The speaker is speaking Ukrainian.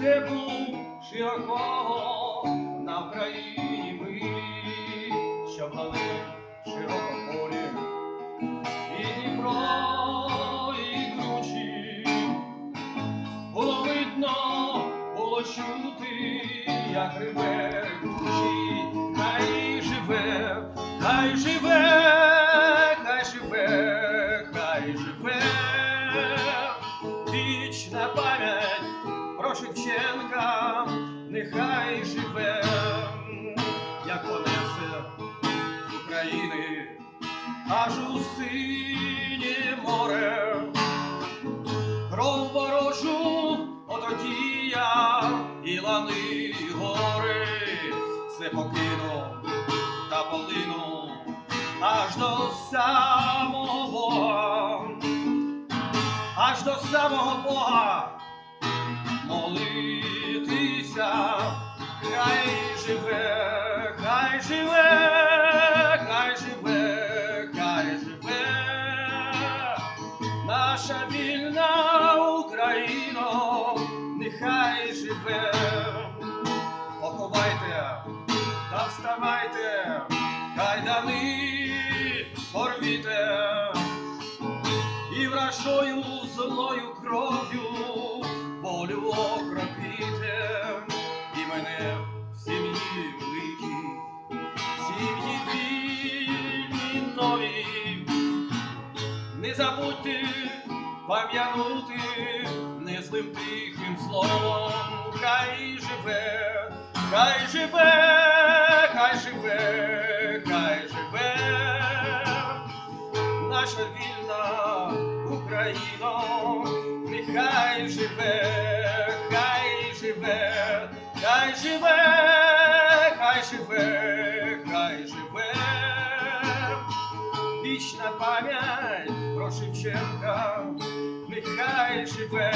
степу широкого на Вкраїні милі, що плани широко полі, і Дніпро, і кручі. Було видно, було чути, як реве душі, хай живе, хай живе, хай живе, хай живе. Вічна пам'ять Шевченка, нехай живе, як понесе України аж у синє море. Кров ворожу отодія і лани гори, все покинув та полинув аж до самого Бога, аж до самого Бога молитися, хай живе, хай живе, хай живе, хай живе. Наша вільна Україна, нехай живе. Поховайте та вставайте, кайдани порвіте, і вражою злою кров'ю Не забудьте пам'янути незлим тихим словом, хай живе, хай живе, хай живе, хай живе, наша вільна Україна, нехай живе, хай живе, хай живе, хай живе, хай живе. Вічна пам'ять Шевченка, нехай живе,